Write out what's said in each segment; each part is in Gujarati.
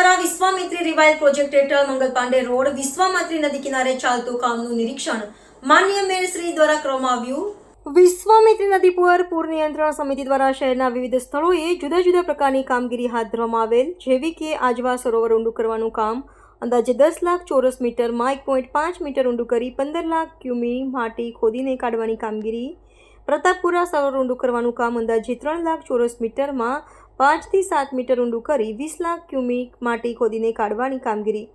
દ્વારા વિશ્વામિત્રી રિવાઇલ પ્રોજેક્ટ હેઠળ મંગલ પાંડે રોડ વિશ્વામિત્રી નદી કિનારે ચાલતું કામનું નિરીક્ષણ માન્ય મેયર શ્રી દ્વારા કરવામાં આવ્યું. વિશ્વામિત્રી નદી પર પૂર નિયંત્રણ સમિતિ દ્વારા શહેરના વિવિધ સ્થળોએ જુદા જુદા પ્રકારની કામગીરી હાથ ધરવામાં આવેલ, જેવી કે આજવા સરોવર ઊંડું કરવાનું કામ, અંદાજે દસ લાખ ચોરસ મીટરમાં એક પોઈન્ટ પાંચ મીટર ઊંડું કરી પંદર લાખ ક્યુમી માટી ખોદીને કાઢવાની કામગીરી, પ્રતાપપુરા સરોવર ઊંડું કરવાનું કામ અંદાજે ત્રણ લાખ ચોરસ મીટરમાં પાંચથી સાત મીટર ઊંડું કરી વીસ લાખ ક્યુમિક માટી ખોદીને કાઢવાની કામગીરી.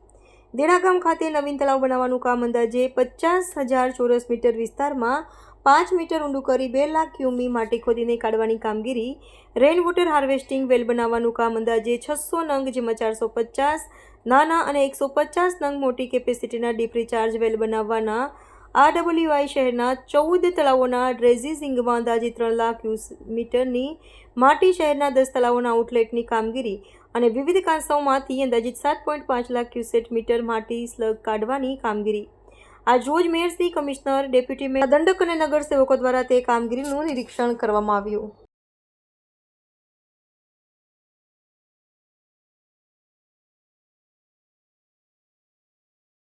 દેડાગામ ખાતે નવીન તળાવ બનાવવાનું કામ અંદાજે પચાસ હજાર ચોરસ મીટર વિસ્તારમાં પાંચ મીટર ઊંડું કરી બે લાખ ક્યુમી માટી ખોદીને કાઢવાની કામગીરી. રેન વોટર હાર્વેસ્ટિંગ વેલ બનાવવાનું કામ અંદાજે છસો નંગ, જેમાં ચારસો પચાસ નાના અને એકસો પચાસ નંગ મોટી કેપેસિટીના ડીપ રિચાર્જ વેલ બનાવવાના આરડબ્લ્યુઆઈ શહેરના ચૌદ તળાવોના ડ્રેઝિઝિંગમાં અંદાજે ત્રણ લાખ મીટરની માટી શહેરના દસ તળાવોના આઉટલેટની કામગીરી અને વિવિધ કાંસાઓમાંથી અંદાજિત સાત પોઈન્ટ પાંચ લાખ ક્યુસેટ મીટર માટી સ્લગ કાઢવાની કામગીરી. આજ રોજ મેયરશ્રી, કમિશનર, ડેપ્યુટી મેયર, દંડક અને નગરસેવકો દ્વારા તે કામગીરીનું નિરીક્ષણ કરવામાં આવ્યું.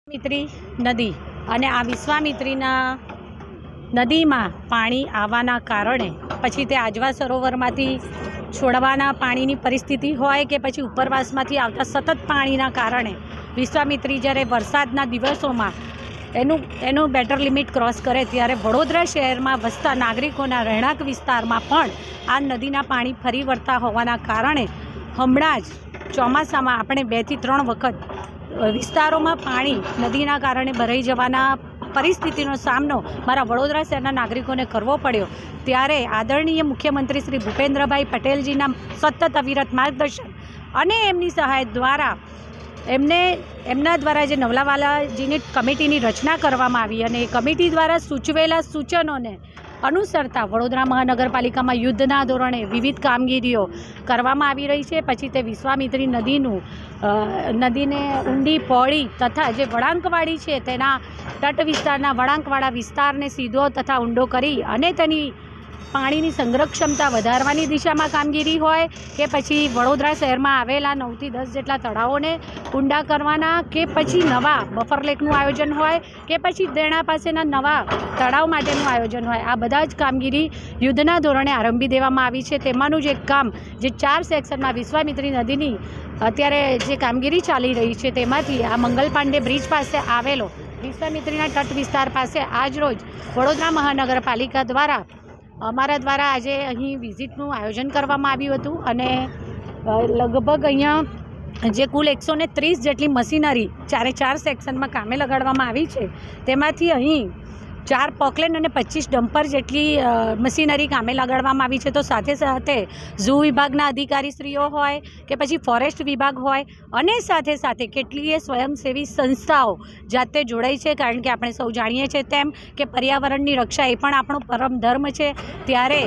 મિત્રી નદી. અને આ વિશ્વામિત્રીના નદીમાં પાણી આવવાના કારણે પછી તે આજવા સરોવરમાંથી છોડવાના પાણીની પરિસ્થિતિ હોય કે પછી ઉપરવાસમાંથી આવતા સતત પાણીના કારણે વિશ્વામિત્રી જ્યારે વરસાદના દિવસોમાં એનું એનું બેટર લિમિટ ક્રોસ કરે ત્યારે વડોદરા શહેરમાં વસતા નાગરિકોના રહેણાંક વિસ્તારમાં પણ આ નદીના પાણી ફરી વળતા હોવાના કારણે હમણાં જ ચોમાસામાં આપણે બેથી ત્રણ વખત વિસ્તારોમાં પાણી નદીના કારણે ભરાઈ જવાના પરિસ્થિતિનો સામનો મારા વડોદરા શહેરના નાગરિકોને કરવો પડ્યો. ત્યારે આદરણીય મુખ્યમંત્રી શ્રી ભૂપેન્દ્રભાઈ પટેલજીના સતત અવિરત માર્ગદર્શન અને એમની સહાય દ્વારા એમને, એમના દ્વારા જે નવલાવાલાજીની કમિટીની રચના કરવામાં આવી અને એ કમિટી દ્વારા સૂચવેલા સૂચનોને અનુસરતા વડોદરા મહાનગરપાલિકામાં યુદ્ધના ધોરણે વિવિધ કામગીરીઓ કરવામાં આવી રહી છે. પછી તે વિશ્વામિત્રી નદીનું નદીને ઊંડી પહોળી તથા જે વળાંકવાળી છે તેના તટ વિસ્તારના વળાંકવાળા વિસ્તારને સીધો તથા ઊંડો કરી અને તેની પાણીની સંગ્રહ ક્ષમતા વધારવાની દિશામાં કામગીરી હોય કે પછી વડોદરા શહેરમાં આવેલા નવથી દસ જેટલા તળાવોને ઊંડા કરવાના કે પછી નવા બફર લેકનું આયોજન હોય કે પછી દેણા પાસેના નવા તળાવ માટેનું આયોજન હોય. આ બધા જ કામગીરી યુદ્ધના ધોરણે આરંભી દેવામાં આવી છે. તેમાંનું જ કામ જે ચાર સેક્શનમાં વિશ્વામિત્રી નદીની અત્યારે જે કામગીરી ચાલી રહી છે તેમાંથી આ મંગલ પાંડે બ્રિજ પાસે આવેલો વિશ્વામિત્રીના તટ વિસ્તાર પાસે આજરોજ વડોદરા મહાનગરપાલિકા દ્વારા અમારા દ્વારા આજે અહીં વિઝિટનું આયોજન કરવામાં આવ્યું હતું અને લગભગ અહીંયા જે કુલ એકસો ત્રીસ જેટલી મશીનરી ચારે ચાર સેક્શનમાં કામે લગાડવામાં આવી છે, તેમાંથી અહીં ચાર પોકલેન અને પચીસ ડમ્પર જેટલી મશીનરી કામે લગાડવામાં આવી છે. તો સાથે સાથે ઝૂ વિભાગના અધિકારીશ્રીઓ હોય કે પછી ફોરેસ્ટ વિભાગ હોય અને સાથે સાથે કેટલીય સ્વયંસેવી સંસ્થાઓ જાતે જોડાઈ છે. કારણ કે આપણે સૌ જાણીએ છીએ તેમ કે પર્યાવરણની રક્ષા એ પણ આપણો પરમ ધર્મ છે. ત્યારે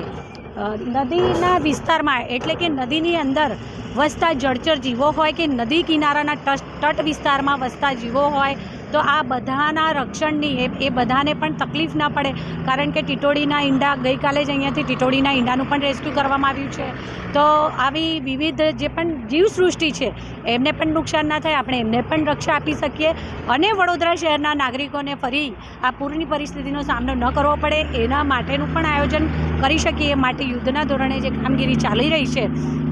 નદીના વિસ્તારમાં એટલે કે નદીની અંદર વસતા જળચર જીવો હોય કે નદી કિનારાના તટ તટ વિસ્તારમાં વસતા જીવો હોય તો આ બધાના રક્ષણની એ બધાને પણ તકલીફ ના પડે. કારણ કે ટીટોડીના ઈંડા ગઈકાલે જ અહીંયાથી ટીટોડીના ઈંડાનું પણ રેસ્ક્યુ કરવામાં આવ્યું છે. તો આવી વિવિધ જે પણ જીવસૃષ્ટિ છે. એમને પણ નુકસાન ના થાય, આપણે એમને પણ રક્ષા આપી શકીએ અને વડોદરા શહેરના નાગરિકોને ફરી આ પૂરની પરિસ્થિતિનો સામનો ન કરવો પડે, એના માટેનું પણ આયોજન કરી શકીએ. માટે યુદ્ધના ધોરણે જે કામગીરી ચાલી રહી છે,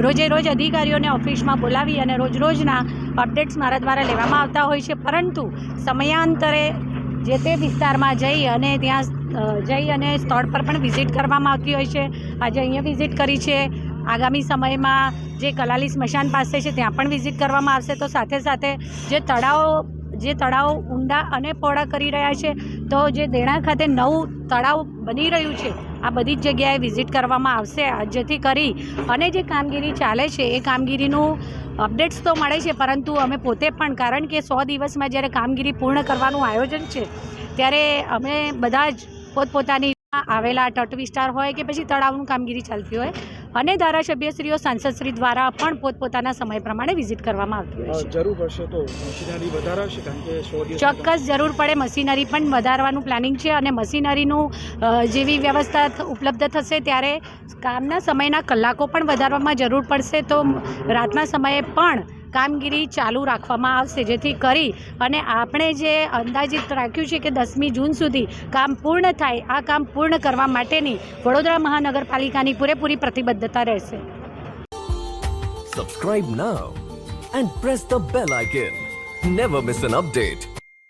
રોજે રોજ અધિકારીઓને ઓફિસમાં બોલાવી અને રોજ રોજના અપડેટ્સ મારા દ્વારા લેવામાં આવતા હોય છે. પરંતુ સમયાંતરે જે તે વિસ્તારમાં જઈ અને ત્યાં જઈ અને સ્થળ પર પણ વિઝિટ કરવામાં આવતી હોય છે. આજે અહીંયા વિઝિટ કરી છે. આગામી સમયમાં જે કલાલી સ્મશાન પાસે છે, ત્યાં પણ વિઝિટ કરવામાં આવશે. તો સાથે સાથે જે તળાવો, જે તળાવ ઊંડા અને પહોળા કરી રહ્યા છે, તો જે દેણા ખાતે નવું તળાવ બની રહ્યું છે, આ બધી જ જગ્યાએ વિઝિટ કરવામાં આવશે. જેથી કરી અને જે કામગીરી ચાલે છે, એ કામગીરીનું અપડેટ્સ તો મળે છે, પરંતુ અમે પોતે પણ, કારણ કે સો દિવસમાં જ્યારે કામગીરી પૂર્ણ કરવાનું આયોજન છે, ત્યારે અમે બધા જ પોતપોતાની આવેલા તટ વિસ્તાર હોય કે પછી તળાવનું કામગીરી ચાલતી હોય. અને ધારાસભ્યશ્રીઓ સાંસદશ્રી દ્વારા પણ પોતપોતાના સમય પ્રમાણે વિઝિટ કરવામાં આવતી હોય છે. જરૂર પડશે તો મશીનરી વધારાશે કારણ કે ચોક્કસ જરૂર પડે મશીનરી પણ વધારવાનું પ્લાનિંગ છે અને મશીનરીનું જેવી વ્યવસ્થા ઉપલબ્ધ થશે ત્યારે કામના સમયના કલાકો પણ વધારવામાં જરૂર પડશે. તો રાતના સમયે પણ કામગીરી ચાલુ રાખવામાં આવશે, જેથી કરી અને આપણે જે અંદાજિત રાખ્યું છે કે દસમી જૂન સુધી કામ પૂર્ણ થાય, આ કામ પૂર્ણ કરવા માટેની વડોદરા મહાનગરપાલિકાની પૂરેપૂરી પ્રતિબદ્ધતા રહેશે Subscribe now and press the bell icon never miss an update.